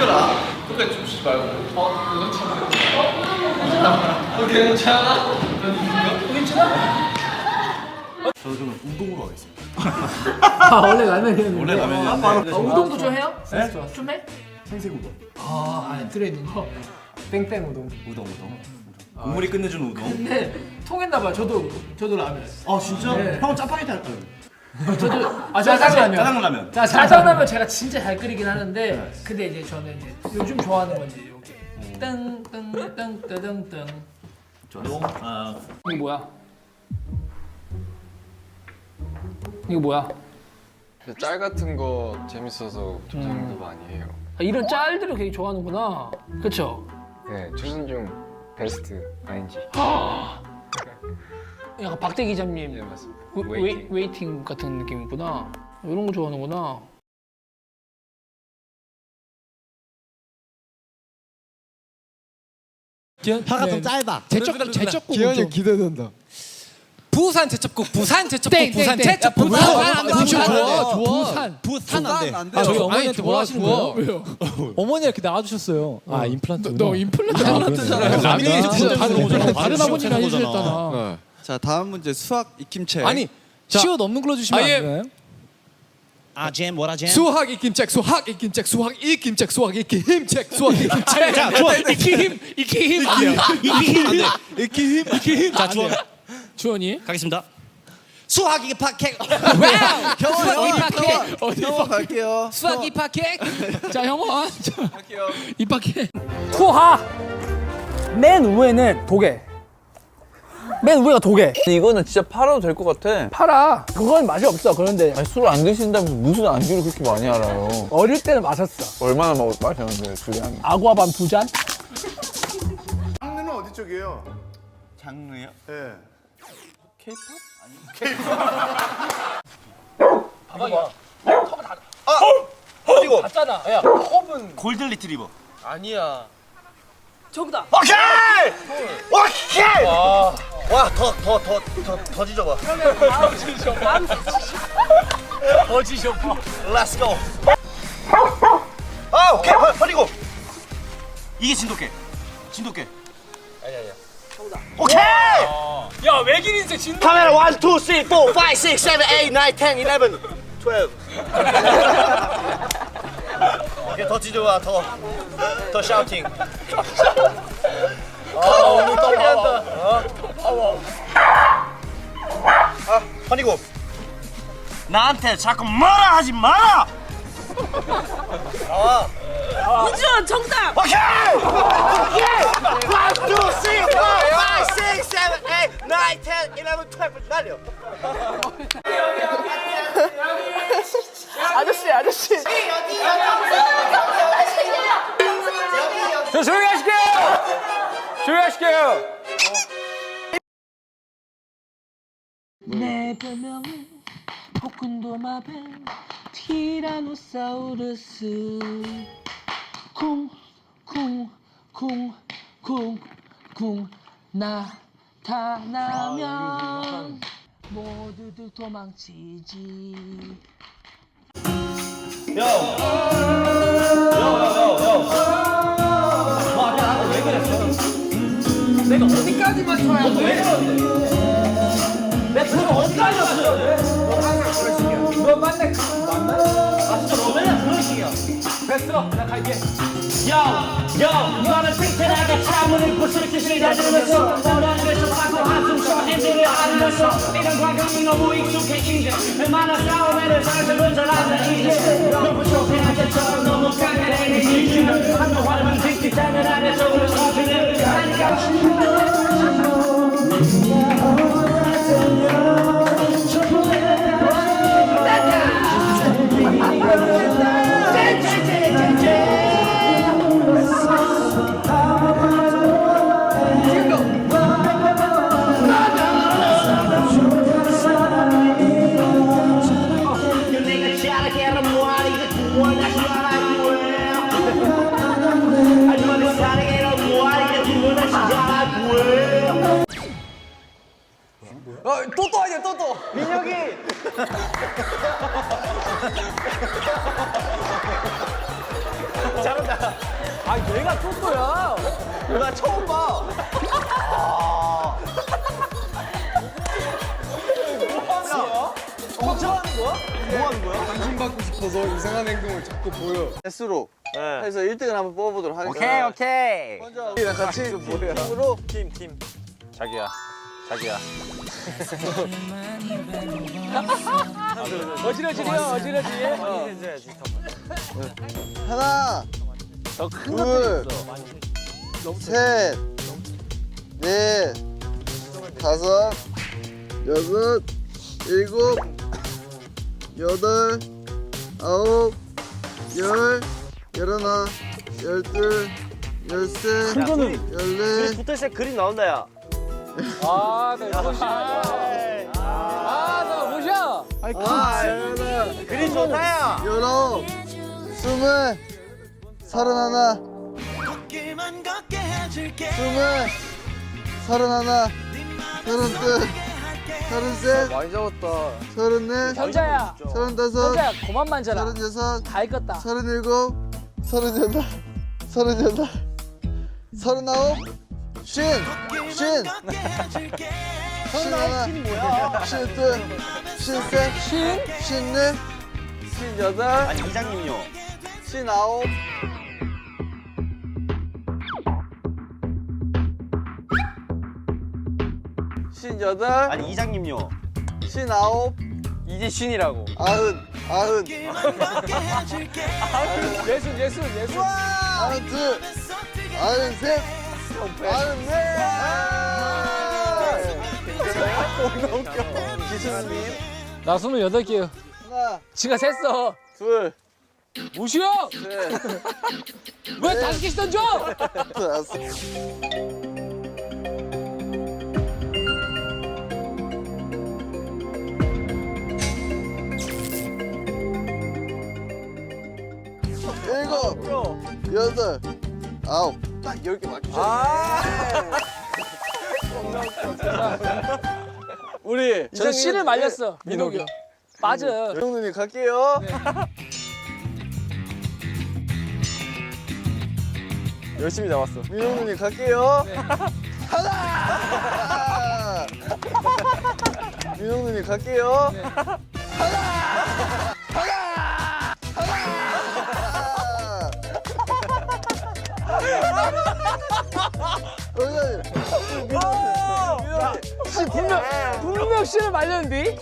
숨겨라. 끝까지 좀 쉬지 말고. 어, 괜찮아. 어, 괜찮아? 어, 괜찮아? 저는 우동으로 하겠습니다. 아 원래 라면이었는데. 원래 라면이었는데 아, 우동도 좀 해요? 네? 좋아. 좀 해? 생색 우동. 아, 아 들어있는 거. 땡땡 우동. 우동 우동. 국물이 끝내주는 우동. 근데 통했나봐. 저도 저도 라면. 아 진짜? 네. 형은 짜파게티 할까요? 저도 아 짜장라면. 짜장라면. 자 짜장라면 제가 진짜 잘 끓이긴 하는데 근데 이제 저는 이제 요즘 좋아하는 건지 이렇게 뜬뜬뜬뜬뜬뜬 우동. 아 이거 뭐야? 이거 뭐야? 짤 같은 거 재밌어서 조장도 많이 해요. 아, 이런 짤들을 되게 좋아하는구나. 그렇죠? 네, 최순중 베스트 ING. 약간 박대 기자님 네 맞습니다. 웨, 웨이팅. 웨이팅. 웨이팅 같은 느낌이구나. 이런 거 좋아하는구나. 화가 좀 짧아. 제적 제적곡 기현이 기대된다. 부산 제첩국 부산 제첩국 땡, 부산 땡, 땡. 제첩국 부산 부산 안 돼, 부산 부산 안 돼. 좋아 좋아 부산. 부산 안 돼. 아, 저희 어머니한테 뭐라 하시는. 거예요? 왜요? 어머니 이렇게 낳아주셨어요. 아 임플란트. 너 임플란트 임플란트잖아요. 라면이 진짜 다른 아버님이 해주셨잖아. 네. 자 다음 문제 수학 익힘책. 아니 시옷 없는 걸로 주시면 아예- 안 되나요? 아 잼 뭐라 잼? 수학 익힘책 수학 익힘책 수학 익힘책 수학 익힘책 수학 익힘책 자 좋아 익힘 익힘 익힘 익힘. 자 주원 주원이 가겠습니다. 수학 익힘 팟캐. 수학 입학해. 넘어 갈게요. 수학 입학해. 자 형원 입학해 투하 맨 위에는 도개 맨 위가 도개 이거는 진짜 팔아도 될 것 같아. 팔아 그건 맛이 없어 그런데 아니, 술안 드신다면서 무슨 안주를 그렇게 많이 알아요? 어릴 때는 마셨어 얼마나 먹, 마셨는데, 한. 아구아밤 두 잔 장르는 어디 쪽이에요? 장르요? 예. 어디고? 맞잖아 야 골든 리트리버. 저 기다. 오케이! 오케이! 와, 더, 더, 더, 더, 더 지져봐. 더 지져봐. Let's go. 아, 오케이. 버, 버리고. 이게 진돗개. 진돗개. 아니, 아니야. 오케이! 야 외길 인생 진 카메라 1, 2, 3, 4, 5, 6, 7, 8, 9, 10, 11, 12. 오케이, 더 지져봐. 더. 더 샤우팅. 아, 오늘 떨린다. 어? 아, 허니고. 나한테 자꾸 뭐라 하지 마라. 나와. 우주원 정답. 오케이! 오케이! 1, 2, 3, 4, 5, 6, 7, 8, 9, 10, 11, 12 날려. 아저씨 아저씨. 저 조용히 하실게요. 조용히 하실게요. 내 별명은 포큰도마뱀 티라노사우루스 쿵쿵쿵쿵쿵 나타나면 모두들 도망치지 너는 튼튼하게 차문을 다니면서 너라는 것을 받고 한숨 쉬어 핸들을 안으면서 이런 과정이 너무 익숙해 이제. 얼마나 싸움에는 상처를 잘하는 이제 어, 또또 아니야 또또. 민혁이. 잘한다. 아 얘가 또또야. 나 처음 봐. 받고 싶어서 이상한 행동을 자꾸 보여. S로 해서 1등을 한번 뽑아보도록 하겠습니다. 오케이 오케이. 먼저 우리랑 같이 팀으로 팀 팀. 자기야 자기야. 어지러지려 어지러지. 하나, 둘, 셋, 넷, 다섯, 여섯, 일곱, 여덟, 아홉, 열, 열하나, 열둘, 열셋, 열넷. 붙어있어 그림 나온다 야. 아, 네, 보셔. 아, 나 보셔. 아, 열하나, 그림 좋다 야. 열아홉, 스물, 서른하나, 스물, 서른하나, 서른둘, 서른셋, 많이 잡았다. 서른넷, 현자야. 서른다섯, 현자야 그만 만져라. 서른여섯, 다 익었다. 서른일곱, 서른여덟, 서른여덟, 서른아홉, 쉰, 쉰, 쉰하나, 쉰둘, 쉰셋, 쉰, 쉰넷, 쉰여덟, 아니 이장님요, 쉰아홉, 여덟, 아니 이장님요, 쉰아홉, 이제 쉰이라고, 아흔, 아흔. 예술 예술 예술. 아흔 둘, 아흔 셋, 아흔 넷. 너무 웃겨. 기수님 나 스물여덟 개요. 하나, 지가 셌어. 둘, 무시요. 셋, 왜 다섯 개씩 던져? 다섯. 일곱, 여덟, 아홉. 딱 열 개 맞추셨네. 우리 저 씨를 말렸어. 민호기. 맞아. 형님이 갈게요. 열심히 잡았어. 민호님 갈게요. 하나. 민호님 갈게요. 하나. 하나. 분명 분명 씨를 말렸는데.